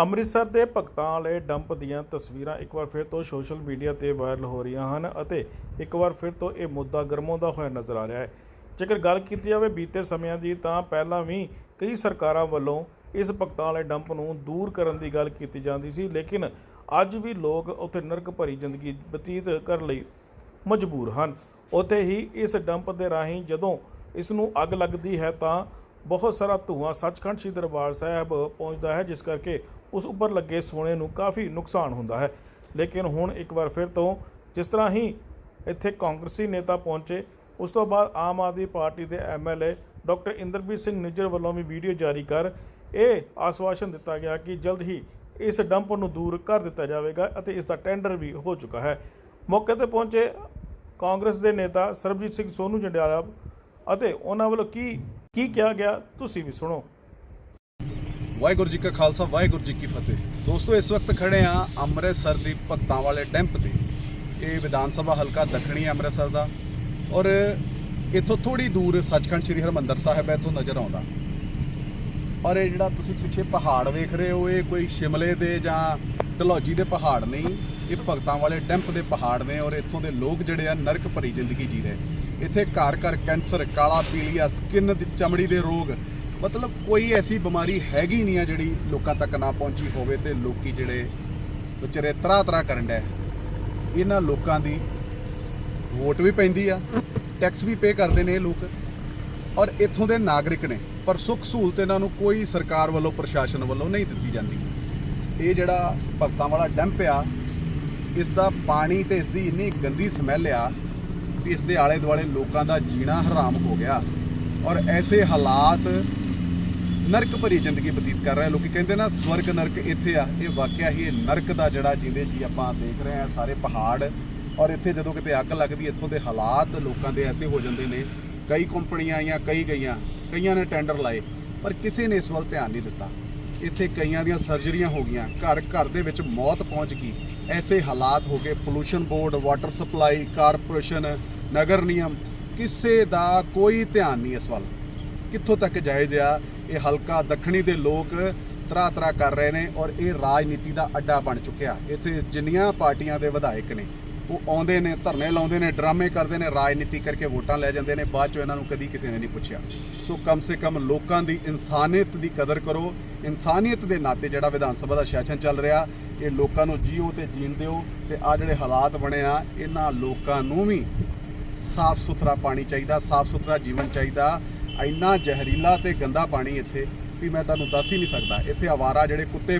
ਅੰਮ੍ਰਿਤਸਰ ਦੇ ਭਗਤਾਂ ਵਾਲੇ ਡੰਪ ਦੀਆਂ ਤਸਵੀਰਾਂ ਇੱਕ ਵਾਰ ਫਿਰ ਤੋਂ ਸੋਸ਼ਲ ਮੀਡੀਆ ਤੇ ਵਾਇਰਲ ਹੋ ਰਹੀਆਂ ਹਨ ਅਤੇ ਇੱਕ ਵਾਰ ਫਿਰ ਤੋਂ ਇਹ ਮੁੱਦਾ ਗਰਮਾਉਂਦਾ ਹੋਇਆ ਨਜ਼ਰ ਆ ਰਿਹਾ ਹੈ। ਜੇਕਰ ਗੱਲ ਕੀਤੀ ਜਾਵੇ ਬੀਤੇ ਸਮਿਆਂ ਦੀ ਤਾਂ ਪਹਿਲਾਂ ਵੀ ਕਈ ਸਰਕਾਰਾਂ ਵੱਲੋਂ ਇਸ ਭਗਤਾਂ ਵਾਲੇ ਡੰਪ ਨੂੰ ਦੂਰ ਕਰਨ ਦੀ ਗੱਲ ਕੀਤੀ ਜਾਂਦੀ ਸੀ, ਲੇਕਿਨ ਅੱਜ ਵੀ ਲੋਕ ਉੱਥੇ ਨਰਕ ਭਰੀ ਜ਼ਿੰਦਗੀ ਬਤੀਤ ਕਰਨ ਲਈ ਮਜਬੂਰ ਹਨ। ਉੱਥੇ ਹੀ ਇਸ ਡੰਪ ਦੇ ਰਾਹੀਂ ਜਦੋਂ ਇਸ ਨੂੰ ਅੱਗ ਲੱਗਦੀ ਹੈ ਤਾਂ ਬਹੁਤ ਸਾਰਾ ਧੂਆਂ ਸੱਚਖੰਡ ਸ੍ਰੀ ਦਰਬਾਰ ਸਾਹਿਬ ਪਹੁੰਚਦਾ ਹੈ, ਜਿਸ ਕਰਕੇ ਉਸ ਉੱਪਰ ਲੱਗੇ ਸੋਨੇ ਨੂੰ ਕਾਫੀ ਨੁਕਸਾਨ ਹੁੰਦਾ ਹੈ। ਲੇਕਿਨ ਹੁਣ ਇੱਕ ਵਾਰ ਫਿਰ ਤੋਂ ਜਿਸ ਤਰ੍ਹਾਂ ਹੀ ਇੱਥੇ ਕਾਂਗਰਸੀ ਨੇਤਾ ਪਹੁੰਚੇ, ਉਸ ਤੋਂ ਬਾਅਦ ਆਮ ਆਦਮੀ ਪਾਰਟੀ ਦੇ ਐਮਐਲਏ ਡਾਕਟਰ ਇੰਦਰਬੀਰ ਸਿੰਘ ਨਿੱਜਰ ਵੱਲੋਂ ਵੀ ਵੀਡੀਓ ਜਾਰੀ ਕਰ ਇਹ ਆਸ਼ਵਾਸਨ ਦਿੱਤਾ ਗਿਆ ਕਿ ਜਲਦ ਹੀ ਇਸ ਡੰਪ ਨੂੰ ਦੂਰ ਕਰ ਦਿੱਤਾ ਜਾਵੇਗਾ ਅਤੇ ਇਸ ਦਾ ਟੈਂਡਰ ਵੀ ਹੋ ਚੁੱਕਾ ਹੈ। ਮੌਕੇ ਤੇ ਪਹੁੰਚੇ ਕਾਂਗਰਸ ਦੇ ਨੇਤਾ ਸਰਬਜੀਤ ਸਿੰਘ ਸੋਨੂ ਜੰਡਿਆਲਾ ਅਤੇ ਉਹਨਾਂ ਵੱਲੋਂ ਕੀ ਕੀ ਕਿਹਾ ਗਿਆ, ਤੁਸੀਂ ਵੀ ਸੁਣੋ। ਵਾਹਿਗੁਰੂ ਜੀ ਕਾ ਖਾਲਸਾ, ਵਾਹਿਗੁਰੂ ਜੀ ਕੀ ਫਤਿਹ। ਦੋਸਤੋ, ਇਸ ਵਕਤ ਖੜੇ ਆ ਅੰਮ੍ਰਿਤਸਰ ਦੀ ਭਗਤਾਂ ਵਾਲੇ ਡੈਂਪ ਤੇ। ਇਹ ਵਿਧਾਨ ਸਭਾ ਹਲਕਾ ਦੱਖਣੀ ਅੰਮ੍ਰਿਤਸਰ ਦਾ। ਔਰ ਇੱਥੋਂ ਥੋੜੀ ਦੂਰ ਸੱਚਖੰਡ ਸ੍ਰੀ ਹਰਮੰਦਰ ਸਾਹਿਬ ਹੈ, ਇੱਥੋਂ ਨਜ਼ਰ ਆਉਂਦਾ। ਔਰ ਇਹ ਜਿਹੜਾ ਤੁਸੀਂ ਪਿੱਛੇ ਪਹਾੜ ਵੇਖ ਰਹੇ ਹੋ, ਇਹ ਕੋਈ ਸ਼ਿਮਲੇ ਦੇ ਜਾਂ ਢਲੌਜੀ ਦੇ ਪਹਾੜ ਨਹੀਂ, ਇਹ ਭਗਤਾਂ ਵਾਲੇ ਡੈਂਪ ਦੇ ਪਹਾੜ ਨੇ ਔਰ ਇੱਥੋਂ ਦੇ ਲੋਕ ਜਿਹੜੇ ਆ ਨਰਕ ਭਰੀ ਜ਼ਿੰਦਗੀ ਜੀ ਰਹੇ ਇੱਥੇ ਘਰ ਘਰ ਕੈਂਸਰ, ਕਾਲਾ ਪੀਲੀਆ ਸਕਿਨ ਦੀ ਚਮੜੀ ਦੇ ਰੋਗ। ਮਤਲਬ ਕੋਈ ਐਸੀ ਬਿਮਾਰੀ ਹੈਗੀ ਨਹੀਂ ਆ ਜਿਹੜੀ ਲੋਕਾਂ ਤੱਕ ਨਾ ਪਹੁੰਚੀ ਹੋਵੇ ਤੇ ਲੋਕੀ ਜਿਹੜੇ ਵਿਚਾਰੇ ਤਰ੍ਹਾਂ ਤਰ੍ਹਾਂ ਕਰਨ ਡੈ ਇਹਨਾਂ ਲੋਕਾਂ ਦੀ ਵੋਟ ਵੀ ਪੈਂਦੀ ਆ ਟੈਕਸ ਵੀ ਪੇ ਕਰਦੇ ਨੇ ਇਹ ਲੋਕ। ਔਰ ਇੱਥੋਂ ਦੇ ਨਾਗਰਿਕ ਨੇ, ਪਰ ਸੁੱਖ ਸਹੂਲਤ ਇਹਨਾਂ ਨੂੰ ਕੋਈ ਸਰਕਾਰ ਵੱਲੋਂ, ਪ੍ਰਸ਼ਾਸਨ ਵੱਲੋਂ ਨਹੀਂ ਦਿੱਤੀ ਜਾਂਦੀ। ਇਹ ਜਿਹੜਾ ਭਗਤਾਂ ਵਾਲਾ ਡੈਂਪ ਆ, ਇਸ ਦਾ ਪਾਣੀ ਤੇ ਇਸ ਦੀ ਇੰਨੀ ਗੰਦੀ ਸਮੈਲ ਆ ਵੀ ਇਸ ਦੇ ਆਲੇ ਦੁਆਲੇ ਲੋਕਾਂ ਦਾ ਜੀਣਾ ਹਰਾਮ ਹੋ ਗਿਆ ਔਰ ਐਸੇ ਹਾਲਾਤ ਨਰਕ ਭਰੀ ਜ਼ਿੰਦਗੀ ਬਤੀਤ ਕਰ ਰਹੇ ਆ। ਲੋਕੀ ਕਹਿੰਦੇ ਨਾ, ਸਵਰਗ ਨਰਕ ਇੱਥੇ ਆ। ਇਹ ਵਾਕਿਆ ਹੀ ਇਹ ਨਰਕ ਦਾ ਜਿਹੜਾ ਜਿਹਦੇ ਜੀ ਆਪਾਂ ਦੇਖ ਰਹੇ ਆ, ਸਾਰੇ ਪਹਾੜ। ਔਰ ਇੱਥੇ ਜਦੋਂ ਕਿਤੇ ਅੱਗ ਲੱਗਦੀ, ਇੱਥੋਂ ਦੇ ਹਾਲਾਤ ਲੋਕਾਂ ਦੇ ਐਸੇ ਹੋ ਜਾਂਦੇ ਨੇ। ਕਈ ਕੰਪਨੀਆਂ ਆਈਆਂ, ਕਈ ਗਈਆਂ, ਕਈਆਂ ਨੇ ਟੈਂਡਰ ਲਾਏ, ਪਰ ਕਿਸੇ ਨੇ ਇਸ ਵੱਲ ਧਿਆਨ ਨਹੀਂ ਦਿੱਤਾ। ਇੱਥੇ ਕਈਆਂ ਦੀਆਂ ਸਰਜਰੀਆਂ ਹੋ ਗਈਆਂ। ਘਰ ਘਰ ਦੇ ਵਿੱਚ ਮੌਤ ਪਹੁੰਚ ਗਈ। ਐਸੇ ਹਾਲਾਤ ਹੋ ਗਏ। Pollution board water supply corporation ਨਗਰ ਨਿਯਮ ਕਿਸੇ ਦਾ ਕੋਈ ਧਿਆਨ ਨਹੀਂ ਇਸ ਵੱਲ। ਕਿੱਥੋਂ ਤੱਕ ਜਾਇਜ਼ ਆ? ਇਹ ਹਲਕਾ ਦੱਖਣੀ ਦੇ ਲੋਕ ਤਰ੍ਹਾਂ ਤਰ੍ਹਾਂ ਕਰ ਰਹੇ ਨੇ ਔਰ ਇਹ ਰਾਜਨੀਤੀ ਦਾ ਅੱਡਾ ਬਣ ਚੁੱਕਿਆ। ਇੱਥੇ ਜਿੰਨੀਆਂ ਪਾਰਟੀਆਂ ਦੇ ਵਿਧਾਇਕ ਨੇ ਉਹ ਆਉਂਦੇ ਨੇ, ਧਰਨੇ ਲਾਉਂਦੇ ਨੇ, ਡਰਾਮੇ ਕਰਦੇ ਨੇ, ਰਾਜਨੀਤੀ ਕਰਕੇ ਵੋਟਾਂ ਲੈ ਜਾਂਦੇ ਨੇ, ਬਾਅਦ 'ਚੋਂ ਇਹਨਾਂ ਨੂੰ ਕਦੀ ਕਿਸੇ ਨੇ ਨਹੀਂ ਪੁੱਛਿਆ। ਸੋ ਕਮ ਸੇ ਕਮ ਲੋਕਾਂ ਦੀ ਇਨਸਾਨੀਅਤ ਦੀ ਕਦਰ ਕਰੋ। ਇਨਸਾਨੀਅਤ ਦੇ ਨਾਤੇ ਜਿਹੜਾ ਵਿਧਾਨ ਸਭਾ ਦਾ ਸੈਸ਼ਨ ਚੱਲ ਰਿਹਾ, ਇਹ ਲੋਕਾਂ ਨੂੰ ਜੀਓ ਤੇ ਜੀਣ ਦਿਓ ਤੇ ਆ ਜਿਹੜੇ ਹਾਲਾਤ ਬਣੇ ਆ, ਇਹਨਾਂ ਲੋਕਾਂ ਨੂੰ ਵੀ ਸਾਫ਼ ਸੁਥਰਾ ਪਾਣੀ ਚਾਹੀਦਾ, ਸਾਫ਼ ਸੁਥਰਾ ਜੀਵਨ ਚਾਹੀਦਾ। ਇੰਨਾ ਜ਼ਹਿਰੀਲਾ ਤੇ ਗੰਦਾ ਪਾਣੀ ਇੱਥੇ ਵੀ ਮੈਂ ਤੁਹਾਨੂੰ ਦੱਸ ਹੀ ਨਹੀਂ ਸਕਦਾ। ਇੱਥੇ ਆਵਾਰਾ ਜਿਹੜੇ ਕੁੱਤੇ